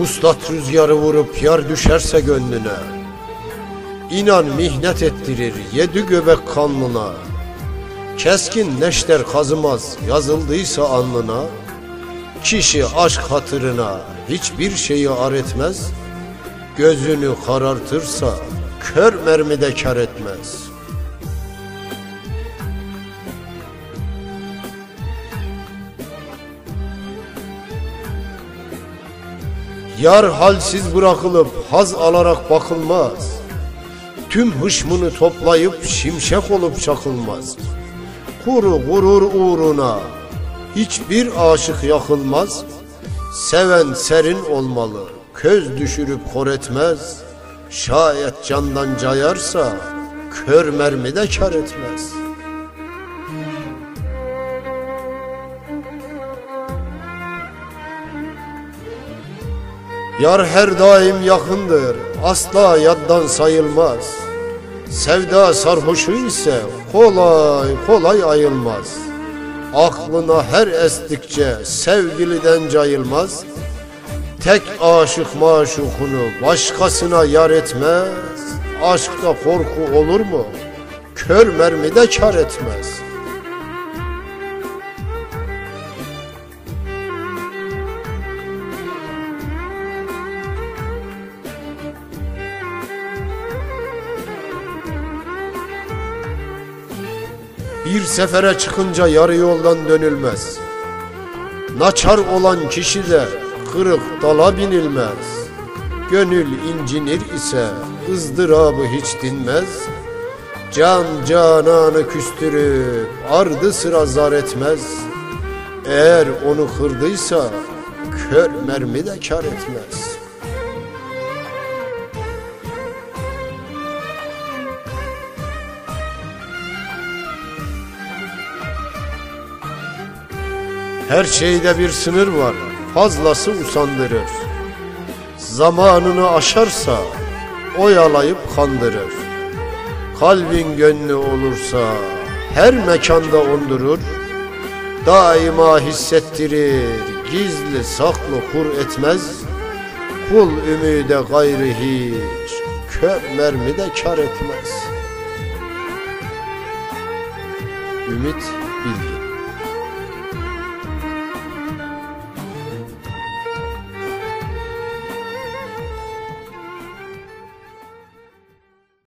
Uslat rüzgarı vurup yar düşerse gönlüne İnan mihnet ettirir yedi göbek kanlına. Keskin neşter kazımaz yazıldıysa alnına Kişi aşk hatırına hiçbir şeyi ar etmez Gözünü karartırsa kör mermide kar etmez Yar halsiz bırakılıp haz alarak bakılmaz. Tüm hışmını toplayıp şimşek olup çakılmaz. Kuru gurur uğruna hiçbir aşık yakılmaz. Seven serin olmalı köz düşürüp kor etmez. Şayet candan cayarsa kör mermi de kar etmez Yar her daim yakındır, asla yaddan sayılmaz. Sevda sarhoşu ise kolay kolay ayılmaz. Aklına her estikçe sevgiliden cayılmaz. Tek aşık maşukunu başkasına yar etmez. Aşkta korku olur mu? Kör mermi de kar etmez.'' Bir sefere çıkınca yarı yoldan dönülmez. Naçar olan kişi de kırık dala binilmez. Gönül incinir ise ızdırabı hiç dinmez. Can cananı küstürüp ardı sıra zar etmez. Eğer onu kırdıysa kör mermi de kar etmez.'' Her şeyde bir sınır var, fazlası usandırır. Zamanını aşarsa oyalayıp kandırır. Kalbin gönlü olursa her mekanda ondurur. Daima hissettirir, gizli saklı kur etmez. Kul ümide gayrı hiç, kör mermi de kar etmez. Ümit Bilgi